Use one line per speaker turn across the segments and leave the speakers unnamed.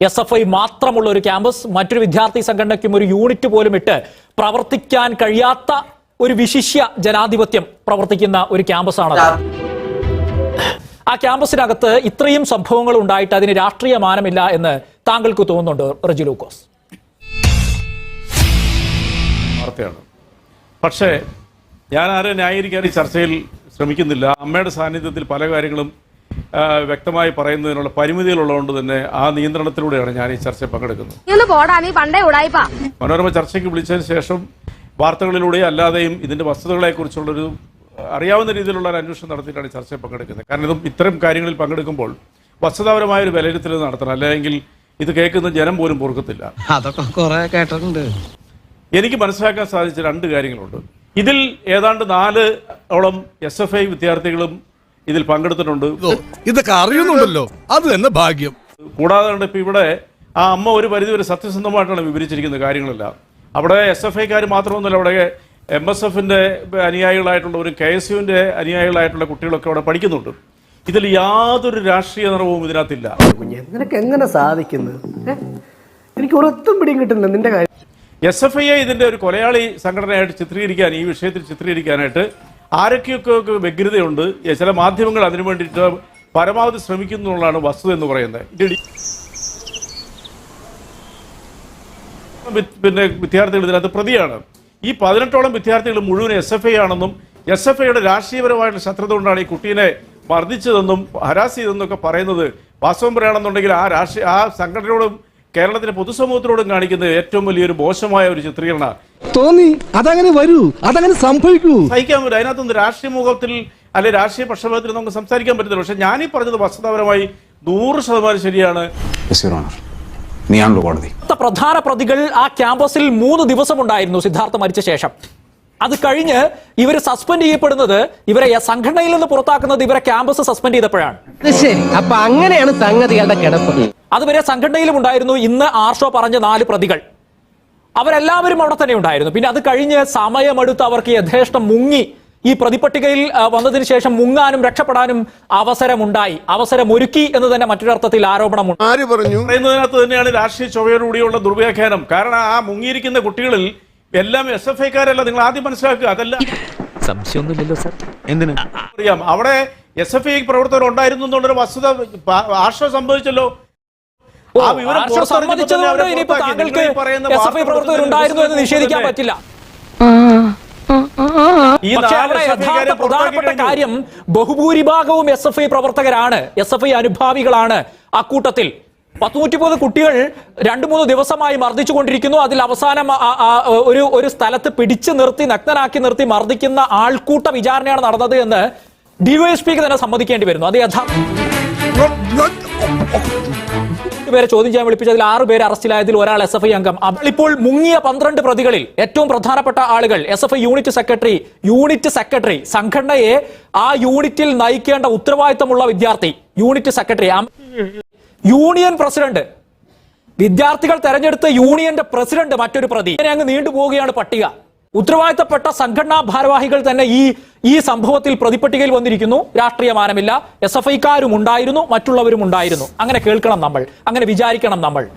S F I മാത്രമുള്ള ഒരു campus മറ്റൊരു വിദ്യാർത്ഥി സംഘടനയ്ക്കും ഒരു യൂണിറ്റ് പോലും ഇട്ട് പ്രവർത്തിക്കാൻ കഴിയാത്ത ഒരു വിശിഷ്യ ജനാധിപത്യം പ്രവർത്തിക്കുന്ന ഒരു ക്യാമ്പസാണ് ആ ക്യാമ്പസിനകത്ത് ഇത്രയും സംഭവങ്ങൾ ഉണ്ടായിട്ട് അതിന് രാഷ്ട്രീയ മാനമില്ല എന്ന് താങ്കൾക്ക് തോന്നുന്നുണ്ട് റെജി ലൂക്കോസ്?
വാർത്തയാണ്. പക്ഷേ ഞാൻ ആരെ ന്യായീകരിക്കാൻ ഈ ചർച്ചയിൽ ശ്രമിക്കുന്നില്ല. അമ്മയുടെ സാന്നിധ്യത്തിൽ പല കാര്യങ്ങളും വ്യക്തമായി പറയുന്നതിനുള്ള പരിമിതികളുള്ളതുകൊണ്ട് തന്നെ ആ നിയന്ത്രണത്തിലൂടെയാണ് ഞാൻ ഈ ചർച്ചയിൽ പങ്കെടുക്കുന്നത്. മനോരമ ചർച്ചയ്ക്ക് വിളിച്ചതിന് ശേഷം വാർത്തകളിലൂടെ അല്ലാതെയും ഇതിന്റെ വസ്തുതകളെക്കുറിച്ചുള്ളൊരു അറിയാവുന്ന രീതിയിലുള്ള ഒരു അന്വേഷണം നടത്തിയിട്ടാണ് ഈ ചർച്ചയിൽ പങ്കെടുക്കുന്നത്. കാരണം ഇതും ഇത്തരം കാര്യങ്ങളിൽ പങ്കെടുക്കുമ്പോൾ വസ്തുതാപരമായ ഒരു വിലയിരുത്തൽ നടത്തണം. അല്ലെങ്കിൽ ഇത് കേൾക്കുന്ന ജനം പോലും പൊറുക്കത്തില്ല.
അതൊക്കെ കൊറേ കേട്ടിട്ടുണ്ട്.
എനിക്ക് മനസ്സിലാക്കാൻ സാധിച്ച രണ്ട് കാര്യങ്ങളുണ്ട്. ഇതിൽ ഏതാണ്ട് നാല് ഓളം എസ് എഫ് ഐ വിദ്യാർത്ഥികളും ഇതിൽ പങ്കെടുത്തിട്ടുണ്ട്.
ഇതൊക്കെ അറിയുന്നുണ്ടല്ലോ. അത് തന്നെ ഭാഗ്യം.
കൂടാതെ കണ്ട് ഇപ്പം ഇവിടെ ആ അമ്മ ഒരു പരിധിവരെ സത്യസന്ധമായിട്ടാണ് വിവരിച്ചിരിക്കുന്നത് കാര്യങ്ങളെല്ലാം. അവിടെ എസ് എഫ് ഐക്കാർ മാത്രമൊന്നുമല്ല അവിടെ എം എസ് എഫിന്റെ അനുയായികളായിട്ടുള്ള ഒരു കെ എസ് യുവിന്റെ അനുയായികളായിട്ടുള്ള കുട്ടികളൊക്കെ അവിടെ പഠിക്കുന്നുണ്ട്. ഇതിൽ യാതൊരു രാഷ്ട്രീയ നിറവും ഇതിനകത്തില്ല.
നിനക്ക് എങ്ങനെ സാധിക്കുന്നത് എനിക്ക് ഒരൊത്തും പിടിയും കിട്ടുന്നില്ല നിന്റെ കാര്യം.
എസ് എഫ് ഐയെ ഇതിന്റെ ഒരു കൊലയാളി സംഘടനയായിട്ട് ചിത്രീകരിക്കാൻ ഈ വിഷയത്തിൽ ചിത്രീകരിക്കാനായിട്ട് ആരൊക്കെയൊക്കെ വ്യഗ്രതയുണ്ട് ചില മാധ്യമങ്ങൾ അതിനു വേണ്ടിയിട്ട് പരമാവധി ശ്രമിക്കുന്നു എന്നുള്ളതാണ് വസ്തുത എന്ന് പറയുന്നത്. പിന്നെ വിദ്യാർത്ഥികൾ ഇതിനകത്ത് പ്രതിയാണ്. ഈ പതിനെട്ടോളം വിദ്യാർത്ഥികൾ മുഴുവൻ എസ് എഫ് ഐ ആണെന്നും എസ് എഫ് ഐയുടെ രാഷ്ട്രീയപരമായിട്ടുള്ള ശത്രുത കൊണ്ടാണ് ഈ കുട്ടീനെ മർദ്ദിച്ചതെന്നും ഹരാസ് ചെയ്തെന്നൊക്കെ പറയുന്നത് വാസ്തവം പറയുകയാണെന്നുണ്ടെങ്കിൽ ആ രാഷ്ട്രീയ ആ സംഘടനയോടും കേരളത്തിലെ പൊതുസമൂഹത്തിനോടും കാണിക്കുന്നത് ഏറ്റവും വലിയൊരു മോശമായ ഒരു ചിത്രീകരണ.
തോന്നി അതങ്ങനെ വരൂ അതങ്ങനെ സംഭവിക്കൂ.
സഹിക്കാൻ പറ്റും. അതിനകത്തൊന്ന് രാഷ്ട്രീയ മുഖത്തിൽ അല്ലെ രാഷ്ട്രീയ പക്ഷപാതത്തിൽ നമുക്ക് സംസാരിക്കാൻ പറ്റത്തില്ല. പക്ഷെ ഞാനീ പറഞ്ഞത് വസ്തുതാപരമായി നൂറ് ശതമാനം ശരിയാണ്.
നീയാണല്ലോ കോടതി.
പ്രധാന പ്രതികൾ ആ ക്യാമ്പസിൽ മൂന്ന് ദിവസം ഉണ്ടായിരുന്നു സിദ്ധാർത്ഥ മരിച്ച ശേഷം. അത് കഴിഞ്ഞ് ഇവർ സസ്പെൻഡ് ചെയ്യപ്പെടുന്നത് ഇവരെ സംഘടനയിൽ നിന്ന് പുറത്താക്കുന്നത് ഇവരെ ക്യാമ്പസ് സസ്പെൻഡ് ചെയ്തപ്പോഴാണ്.
ശരി. അപ്പൊ അങ്ങനെയാണ് സംഗതികളുടെ കിടപ്പ്.
അതുവരെ സംഘടനയിലും ഉണ്ടായിരുന്നു. ഇന്ന് ആർഷോ പറഞ്ഞ നാല് പ്രതികൾ. അവരെല്ലാവരും അവിടെ തന്നെ ഉണ്ടായിരുന്നു. പിന്നെ അത് കഴിഞ്ഞ് സമയമെടുത്ത് അവർക്ക് യഥേഷ്ടം മുങ്ങി. ഈ പ്രതിപട്ടികയിൽ വന്നതിന് ശേഷം മുങ്ങാനും രക്ഷപ്പെടാനും അവസരമുണ്ടായി. അവസരമൊരുക്കി എന്ന് തന്നെ മറ്റൊരർത്ഥത്തിൽ ആരോപണമുണ്ട്.
ആര് പറഞ്ഞു?
പറയുന്നതിനകത്ത് തന്നെയാണ് രാഷ്ട്രീയ ചൊവ്വയോടുകൂടിയുള്ള ദുർവ്യാഖ്യാനം. കാരണം ആ മുങ്ങിയിരിക്കുന്ന കുട്ടികളിൽ എല്ലാം എസ് എഫ് ഐക്കാരല്ല നിങ്ങൾ ആദ്യം മനസ്സിലാക്കുക അതല്ല.
സംശയമൊന്നുമില്ലല്ലോ സാർ. എന്തിനാ?
അറിയാം അവിടെ എസ് എഫ് ഐ പ്രവർത്തകർ ഉണ്ടായിരുന്നു എന്നുള്ളൊരു വസ്തുത ആശ്രയം സംഭവിച്ചല്ലോ. ആ വിവരം
സമ്മതിച്ചതുകൊണ്ട് ഇനിയിപ്പോ താങ്കൾക്ക്
നിങ്ങൾ ഈ
എസ് എഫ് ഐ പ്രവർത്തകർ ഉണ്ടായിരുന്നു എന്ന് നിഷേധിക്കാൻ പറ്റില്ല.
ഈ
പക്ഷേ
നാല്
അവിടെ യഥാർത്ഥ പ്രധാനപ്പെട്ട കാര്യം ബഹുഭൂരിഭാഗവും എസ് എഫ് ഐ പ്രവർത്തകരാണ്. എസ് എഫ് ഐ അനുഭാവികളാണ് അക്കൂട്ടത്തിൽ പത്തുനൂറ്റിപ്പത് കുട്ടികൾ രണ്ടു മൂന്ന് ദിവസമായി മർദ്ദിച്ചു കൊണ്ടിരിക്കുന്നു അതിൽ അവസാനം ഒരു ഒരു സ്ഥലത്ത് പിടിച്ചു നിർത്തി നഗ്നനാക്കി നിർത്തി മർദ്ദിക്കുന്ന ആൾക്കൂട്ട വിചാരണയാണ് നടന്നത് എന്ന് ഡിവൈഎസ്പിക്ക് തന്നെ സമ്മതിക്കേണ്ടി വരുന്നു. അത് യഥാർത്ഥ ചോദ്യം ചെയ്യാൻ വിളിപ്പിച്ചതിൽ ആറ് പേര് അറസ്റ്റിലായതിൽ ഒരാൾ എസ് എഫ് ഐ അംഗം. ഇപ്പോൾ മുങ്ങിയ പന്ത്രണ്ട് പ്രതികളിൽ ഏറ്റവും പ്രധാനപ്പെട്ട ആളുകൾ S F I unit secretary unit secretary സംഘടനയെ ആ യൂണിറ്റിൽ നയിക്കേണ്ട ഉത്തരവാദിത്തമുള്ള വിദ്യാർത്ഥി യൂണിറ്റ് സെക്രട്ടറി. Union president. വിദ്യാർത്ഥികൾ തെരഞ്ഞെടുത്ത യൂണിയന്റെ പ്രസിഡന്റ് മറ്റൊരു പ്രതി. ഇങ്ങനെ അങ്ങ് നീണ്ടുപോവുകയാണ് പട്ടിക. ഉത്തരവാദിത്തപ്പെട്ട സംഘടനാ ഭാരവാഹികൾ തന്നെ ഈ ഈ സംഭവത്തിൽ പ്രതിപട്ടികയിൽ വന്നിരിക്കുന്നു. രാഷ്ട്രീയ മാനമില്ല. എസ് എഫ് ഐക്കാരും ഉണ്ടായിരുന്നു. മറ്റുള്ളവരും ഉണ്ടായിരുന്നു. അങ്ങനെ കേൾക്കണം നമ്മൾ. അങ്ങനെ വിചാരിക്കണം നമ്മൾ.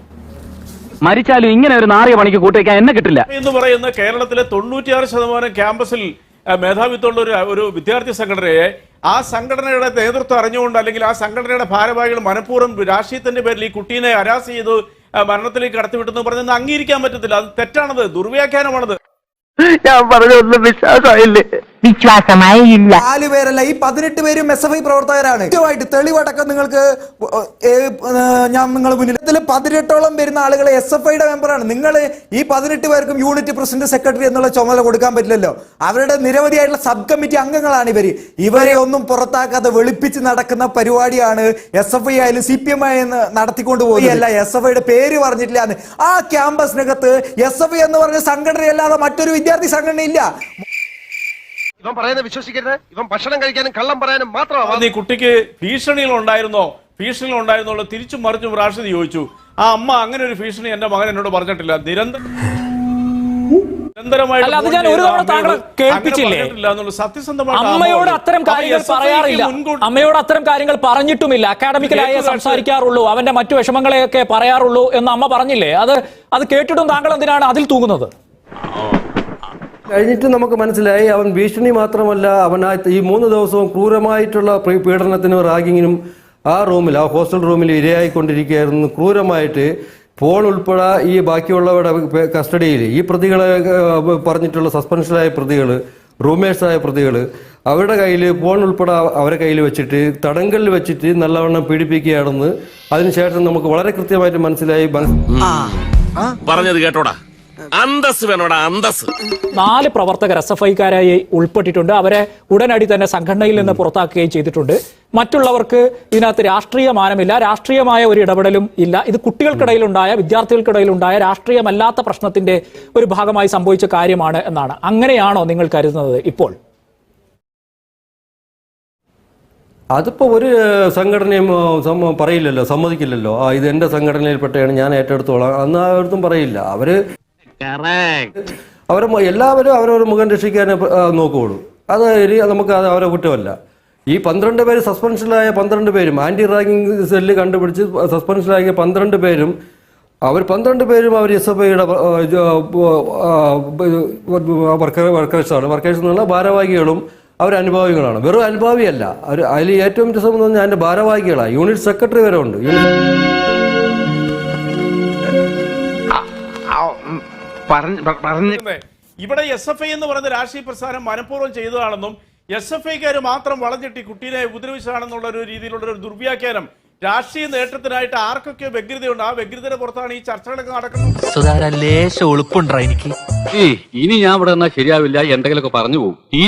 മരിച്ചാലും ഇങ്ങനെ ഒരു നാറിയ പണിക്ക് കൂട്ടിവെക്കാൻ എന്നെ കിട്ടില്ല.
എന്ന് പറയുന്ന കേരളത്തിലെ തൊണ്ണൂറ്റിയാറ് ശതമാനം ക്യാമ്പസിൽ മേധാവിത്വമുള്ള ഒരു ഒരു വിദ്യാർത്ഥി സംഘടനയെ ആ സംഘടനയുടെ നേതൃത്വം അറിഞ്ഞുകൊണ്ട് അല്ലെങ്കിൽ ആ സംഘടനയുടെ ഭാരവാഹികൾ മനഃപൂർവം രാഷ്ട്രീയത്തിന്റെ പേരിൽ ഈ കുട്ടീനെ അരാസ് ചെയ്തു മരണത്തിലേക്ക് കടത്തിവിട്ടെന്ന് പറഞ്ഞത് അംഗീകരിക്കാൻ പറ്റത്തില്ല. അത് തെറ്റാണത് ദുർവ്യാഖ്യാനമാണത്.
ഞാൻ പറഞ്ഞൊന്നും വിശ്വാസമായില്ലേ?
വിശ്വാസമായി ഇല്ല
നാല് പേരല്ല ഈ പതിനെട്ട് പേരും എസ് എഫ് ഐ പ്രവർത്തകരാണ്. കൃത്യമായിട്ട് തെളിവടക്കം നിങ്ങൾക്ക് ഏ, ഞാൻ നിങ്ങളുടെ മുന്നിൽ ഇതിൽ പതിനെട്ടോളം വരുന്ന ആളുകൾ എസ് എഫ് ഐയുടെ മെമ്പറാണ് നിങ്ങൾ ഈ പതിനെട്ട് പേർക്കും യൂണിറ്റ് പ്രസിഡന്റ് സെക്രട്ടറി എന്നുള്ള ചുമതല കൊടുക്കാൻ പറ്റില്ലല്ലോ. അവരുടെ നിരവധിയായിട്ടുള്ള സബ് കമ്മിറ്റി അംഗങ്ങളാണ് ഇവർ. ഇവരെ ഒന്നും പുറത്താക്കാതെ വെളുപ്പിച്ച് നടക്കുന്ന പരിപാടിയാണ് എസ് എഫ് ഐ ആയാലും സി പി എം ആയാലും നടത്തിക്കൊണ്ട് പോകുകയല്ല എസ് എഫ് ഐയുടെ പേര് പറഞ്ഞിട്ടില്ല എന്ന്. ആ ക്യാമ്പസിനകത്ത് എസ് എഫ് ഐ എന്ന് പറഞ്ഞ സംഘടനയല്ലാതെ മറ്റൊരു വിദ്യാർത്ഥി സംഘടന ഇല്ല
ഇവൻ പറയുന്നത് വിശ്വസിക്കരുത്. ഇവൻ ഭക്ഷണം കഴിക്കാനും കള്ളം പറയാനും മാത്രമാണ്
നീ കുട്ടിക്ക് ഭീഷണികൾ ഉണ്ടായിരുന്നോ ഭീഷണികൾ ഉണ്ടായിരുന്നോ തിരിച്ചും മറിച്ചും പ്രാവശ്യം ചോദിച്ചു. ആ അമ്മ അങ്ങനെ ഒരു ഭീഷണി എന്റെ മകൻ എന്നോട് പറഞ്ഞിട്ടില്ല. നിരന്തരം അമ്മയോട്.
അത്തരം കാര്യങ്ങൾ പറയാറില്ല. അമ്മയോട് അത്തരം കാര്യങ്ങൾ പറഞ്ഞിട്ടുമില്ല. അക്കാഡമിക്കലായേ സംസാരിക്കാറുള്ളൂ. അവന്റെ മറ്റു വിഷമങ്ങളെയൊക്കെ പറയാറുള്ളൂ എന്ന് അമ്മ പറഞ്ഞില്ലേ? അത് അത് കേട്ടിട്ടും താങ്കൾ എന്തിനാണ് അതിൽ തൂങ്ങുന്നത്?
കഴിഞ്ഞിട്ട് നമുക്ക് മനസ്സിലായി അവൻ ഭീഷണി മാത്രമല്ല അവൻ ആ ഈ മൂന്ന് ദിവസവും ക്രൂരമായിട്ടുള്ള പീഡനത്തിനും റാഗിങ്ങിനും ആ റൂമിൽ ആ ഹോസ്റ്റൽ റൂമിൽ ഇരയായിക്കൊണ്ടിരിക്കുകയായിരുന്നു. ക്രൂരമായിട്ട് ഫോൺ ഉൾപ്പെടെ ഈ ബാക്കിയുള്ളവരുടെ കസ്റ്റഡിയിൽ ഈ പ്രതികളെ പറഞ്ഞിട്ടുള്ള സസ്പെൻഷനായ പ്രതികൾ റൂമേഴ്സായ പ്രതികൾ അവരുടെ കയ്യിൽ ഫോൺ ഉൾപ്പെടെ അവരെ കയ്യിൽ വെച്ചിട്ട് തടങ്കലിൽ വെച്ചിട്ട് നല്ലവണ്ണം പീഡിപ്പിക്കുകയാണെന്ന് അതിനുശേഷം നമുക്ക് വളരെ കൃത്യമായിട്ട് മനസ്സിലായി മനസ്-
പറഞ്ഞത് കേട്ടോടാ. അന്തസ് വേണോടാ അന്തസ്
നാല് പ്രവർത്തകർ എസ് എഫ് ഐക്കാരായി ഉൾപ്പെട്ടിട്ടുണ്ട്. അവരെ ഉടനടി തന്നെ സംഘടനയിൽ നിന്ന് പുറത്താക്കുകയും ചെയ്തിട്ടുണ്ട്. മറ്റുള്ളവർക്ക് ഇതിനകത്ത് രാഷ്ട്രീയ മാനമില്ല. രാഷ്ട്രീയമായ ഒരു ഇടപെടലും ഇല്ല. ഇത് കുട്ടികൾക്കിടയിലുണ്ടായ വിദ്യാർത്ഥികൾക്കിടയിലുണ്ടായ രാഷ്ട്രീയമല്ലാത്ത പ്രശ്നത്തിന്റെ ഒരു ഭാഗമായി സംഭവിച്ച കാര്യമാണ് എന്നാണ്. അങ്ങനെയാണോ നിങ്ങൾ കരുതുന്നത് ഇപ്പോൾ?
അതിപ്പോൾ ഒരു സംഘടനയും പറയില്ലല്ലോ സമ്മതിക്കില്ലല്ലോ. ആ ഇത് എന്റെ സംഘടനയിൽപ്പെട്ടയാണ് ഞാൻ ഏറ്റെടുത്തോളാം. അന്ന് ആർത്തും പറയില്ല. അവർ അവരെ മ- എല്ലാവരും അവരവരുടെ മുഖം രക്ഷിക്കാൻ നോക്കുകയുള്ളൂ അത് ഇനി നമുക്ക് അത് അവരെ കുറ്റമല്ല. ഈ പന്ത്രണ്ട് പേര് സസ്പെൻഷനിലായ പന്ത്രണ്ട് പേരും ആന്റി റാങ്കിങ് സെല്ല് കണ്ടുപിടിച്ച് സസ്പെൻഷനിലാക്കിയ പന്ത്രണ്ട് പേരും അവർ പന്ത്രണ്ട് പേരും അവർ എസ് എഫ് ഐയുടെ വർക്കർ വർക്കേഴ്സാണ് വർക്കേഴ്സ് എന്ന് പറഞ്ഞാൽ ഭാരവാഹികളും അവർ അനുഭാവികളാണ്. വെറും അനുഭാവിയല്ല. അവർ അതിൽ ഏറ്റവും രസം എന്ന് പറഞ്ഞാൽ അതിന്റെ ഭാരവാഹികളാണ്. യൂണിറ്റ് സെക്രട്ടറി വരെ ഉണ്ട്. യൂണിറ്റ്
പറയുന്നത്. ഇവിടെ എസ് എഫ് ഐ എന്ന് പറയുന്ന രാഷ്ട്രീയ പ്രസ്ഥാനം മനഃപൂർവം ചെയ്തതാണെന്നും എസ് എഫ് ഐക്കാർ മാത്രം വളഞ്ഞിട്ട് ഈ കുട്ടീനെ ഉപദ്രവിച്ചതാണെന്നുള്ള ഒരു രീതിയിലുള്ള ഒരു ദുർവ്യാഖ്യാനം രാഷ്ട്രീയ നേട്ടത്തിനായിട്ട് ആർക്കൊക്കെ വ്യഗ്രതയുണ്ട്? ആ വ്യഗ്രതയുടെ പുറത്താണ് ഈ ചർച്ചകളൊക്കെ നടക്കുന്നത്.
ലേശം എനിക്ക്. ഇനി ഞാൻ ഇവിടെ ശരിയാവില്ല എന്തെങ്കിലുമൊക്കെ പറഞ്ഞു പോകും. ഈ